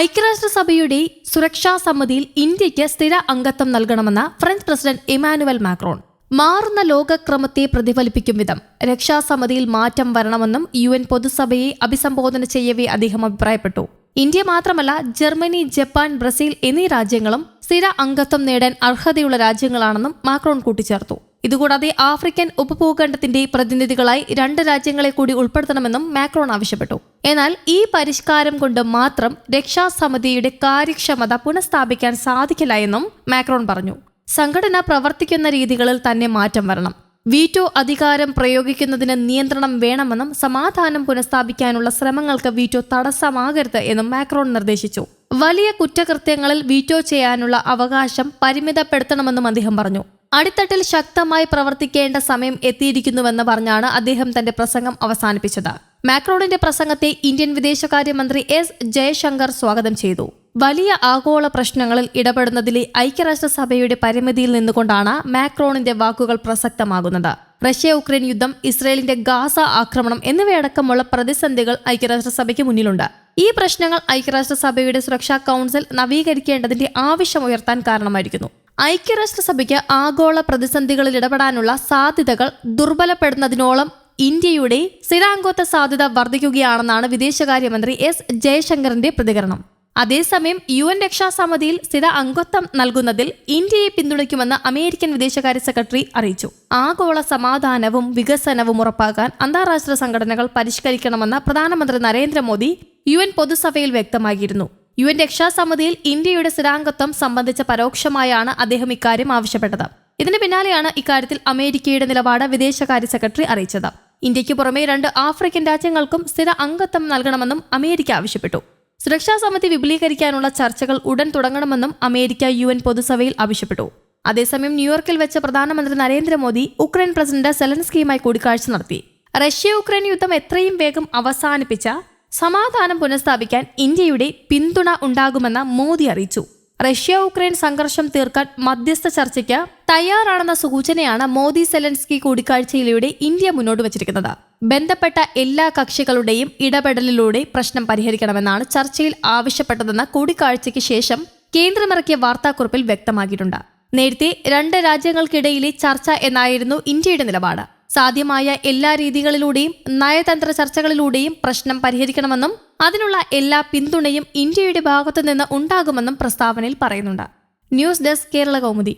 ഐക്യരാഷ്ട്രസഭയുടെ സുരക്ഷാ സമിതിയിൽ ഇന്ത്യയ്ക്ക് സ്ഥിര അംഗത്വം നൽകണമെന്ന് ഫ്രഞ്ച് പ്രസിഡന്റ് ഇമാനുവൽ മാക്രോൺ. മാറുന്ന ലോകക്രമത്തെ പ്രതിഫലിപ്പിക്കും വിധം രക്ഷാസമിതിയിൽ മാറ്റം വരണമെന്നും യു എൻ പൊതുസഭയെ അഭിസംബോധന ചെയ്യവേ അദ്ദേഹം അഭിപ്രായപ്പെട്ടു. ഇന്ത്യ മാത്രമല്ല ജർമ്മനി ജപ്പാൻ ബ്രസീൽ എന്നീ രാജ്യങ്ങളും സ്ഥിര അംഗത്വം നേടാൻ അർഹതയുള്ള രാജ്യങ്ങളാണെന്നും മാക്രോൺ കൂട്ടിച്ചേർത്തു. ഇതുകൂടാതെ ആഫ്രിക്കൻ ഉപഭൂഖണ്ഡത്തിന്റെ പ്രതിനിധികളായി രണ്ട് രാജ്യങ്ങളെ കൂടി ഉൾപ്പെടുത്തണമെന്നും മാക്രോൺ ആവശ്യപ്പെട്ടു. എന്നാൽ ഈ പരിഷ്കാരം കൊണ്ട് മാത്രം രക്ഷാസമിതിയുടെ കാര്യക്ഷമത പുനഃസ്ഥാപിക്കാൻ സാധിക്കില്ല എന്നും മാക്രോൺ പറഞ്ഞു. സംഘടന പ്രവർത്തിക്കുന്ന രീതികളിൽ തന്നെ മാറ്റം വരണം. വീറ്റോ അധികാരം പ്രയോഗിക്കുന്നതിന് നിയന്ത്രണം വേണമെന്നും സമാധാനം പുനഃസ്ഥാപിക്കാനുള്ള ശ്രമങ്ങൾക്ക് വീറ്റോ തടസ്സമാകരുത് എന്നും മാക്രോൺ നിർദ്ദേശിച്ചു. വലിയ കുറ്റകൃത്യങ്ങളിൽ വീറ്റോ ചെയ്യാനുള്ള അവകാശം പരിമിതപ്പെടുത്തണമെന്നും അദ്ദേഹം പറഞ്ഞു. അടിത്തട്ടിൽ ശക്തമായി പ്രവർത്തിക്കേണ്ട സമയം എത്തിയിരിക്കുന്നുവെന്ന് പറഞ്ഞാണ് അദ്ദേഹം തന്റെ പ്രസംഗം അവസാനിപ്പിച്ചത്. മാക്രോണിന്റെ പ്രസംഗത്തെ ഇന്ത്യൻ വിദേശകാര്യമന്ത്രി എസ് ജയശങ്കർ സ്വാഗതം ചെയ്തു. വലിയ ആഗോള പ്രശ്നങ്ങളിൽ ഇടപെടുന്നതിലെ ഐക്യരാഷ്ട്രസഭയുടെ പരിമിതിയിൽ നിന്നുകൊണ്ടാണ് മാക്രോണിന്റെ വാക്കുകൾ പ്രസക്തമാകുന്നത്. റഷ്യ ഉക്രൈൻ യുദ്ധം ഇസ്രയേലിന്റെ ഗാസ ആക്രമണം എന്നിവയടക്കമുള്ള പ്രതിസന്ധികൾ ഐക്യരാഷ്ട്രസഭയ്ക്ക് മുന്നിലുണ്ട്. ഈ പ്രശ്നങ്ങൾ ഐക്യരാഷ്ട്രസഭയുടെ സുരക്ഷാ കൗൺസിൽ നവീകരിക്കേണ്ടതിന്റെ ആവശ്യം ഉയർത്താൻ കാരണമായിരിക്കുന്നു. ഐക്യരാഷ്ട്രസഭയ്ക്ക് ആഗോള പ്രതിസന്ധികളിൽ ഇടപെടാനുള്ള സാധ്യതകൾ ദുർബലപ്പെടുന്നതിനോളം ഇന്ത്യയുടെ സ്ഥിരാംഗത്വ സാധ്യത വർദ്ധിക്കുകയാണെന്നാണ് വിദേശകാര്യമന്ത്രി എസ്. ജയശങ്കറിന്റെ പ്രതികരണം. അതേസമയം യു എൻ രക്ഷാസമിതിയിൽ സ്ഥിര അംഗത്വം നൽകുന്നതിൽ ഇന്ത്യയെ പിന്തുണയ്ക്കുമെന്ന് അമേരിക്കൻ വിദേശകാര്യ സെക്രട്ടറി അറിയിച്ചു. ആഗോള സമാധാനവും വികസനവും ഉറപ്പാക്കാൻ അന്താരാഷ്ട്ര സംഘടനകൾ പരിഷ്കരിക്കണമെന്ന് പ്രധാനമന്ത്രി നരേന്ദ്രമോദി യു എൻ പൊതുസഭയിൽ വ്യക്തമാക്കിയിരുന്നു. യു എൻ രക്ഷാസമിതിയിൽ ഇന്ത്യയുടെ സ്ഥിരാംഗത്വം സംബന്ധിച്ച പരോക്ഷമായാണ് അദ്ദേഹം ഇക്കാര്യം ആവശ്യപ്പെട്ടത്. ഇതിന് പിന്നാലെയാണ് ഇക്കാര്യത്തിൽ അമേരിക്കയുടെ നിലപാട് വിദേശകാര്യ സെക്രട്ടറി അറിയിച്ചത്. ഇന്ത്യയ്ക്ക് പുറമെ രണ്ട് ആഫ്രിക്കൻ രാജ്യങ്ങൾക്കും സ്ഥിര അംഗത്വം നൽകണമെന്നും അമേരിക്ക ആവശ്യപ്പെട്ടു. സുരക്ഷാ സമിതി വിപുലീകരിക്കാനുള്ള ചർച്ചകൾ ഉടൻ തുടങ്ങണമെന്നും അമേരിക്ക യു എൻ പൊതുസഭയിൽ ആവശ്യപ്പെട്ടു. അതേസമയം ന്യൂയോർക്കിൽ വെച്ച് പ്രധാനമന്ത്രി നരേന്ദ്രമോദി ഉക്രൈൻ പ്രസിഡന്റ് സെലൻസ്കിയുമായി കൂടിക്കാഴ്ച നടത്തി. റഷ്യ ഉക്രൈൻ യുദ്ധം എത്രയും വേഗം അവസാനിപ്പിച്ച സമാധാനം പുനഃസ്ഥാപിക്കാൻ ഇന്ത്യയുടെ പിന്തുണ ഉണ്ടാകുമെന്ന് മോദി അറിയിച്ചു. റഷ്യ ഉക്രൈൻ സംഘർഷം തീർക്കാൻ മധ്യസ്ഥ ചർച്ചയ്ക്ക് തയ്യാറാണെന്ന സൂചനയാണ് മോദി സെലൻസ്കി കൂടിക്കാഴ്ചയിലൂടെ ഇന്ത്യ മുന്നോട്ട് വച്ചിരിക്കുന്നത്. ബന്ധപ്പെട്ട എല്ലാ കക്ഷികളുടെയും ഇടപെടലിലൂടെ പ്രശ്നം പരിഹരിക്കണമെന്നാണ് ചർച്ചയിൽ ആവശ്യപ്പെട്ടതെന്ന് കൂടിക്കാഴ്ചയ്ക്ക് ശേഷം കേന്ദ്രമിറക്കിയ വാർത്താക്കുറിപ്പിൽ വ്യക്തമാക്കിയിട്ടുണ്ട്. നേരത്തെ രണ്ട് രാജ്യങ്ങൾക്കിടയിലെ ചർച്ച എന്നായിരുന്നു ഇന്ത്യയുടെ നിലപാട്. സാധ്യമായ എല്ലാ രീതികളിലൂടെയും നയതന്ത്ര ചർച്ചകളിലൂടെയും പ്രശ്നം പരിഹരിക്കണമെന്നും അതിനുള്ള എല്ലാ പിന്തുണയും ഇന്ത്യയുടെ ഭാഗത്തു നിന്ന് ഉണ്ടാകുമെന്നും പ്രസ്താവനയിൽ പറയുന്നുണ്ട്. News desk Kerala Kaumudi.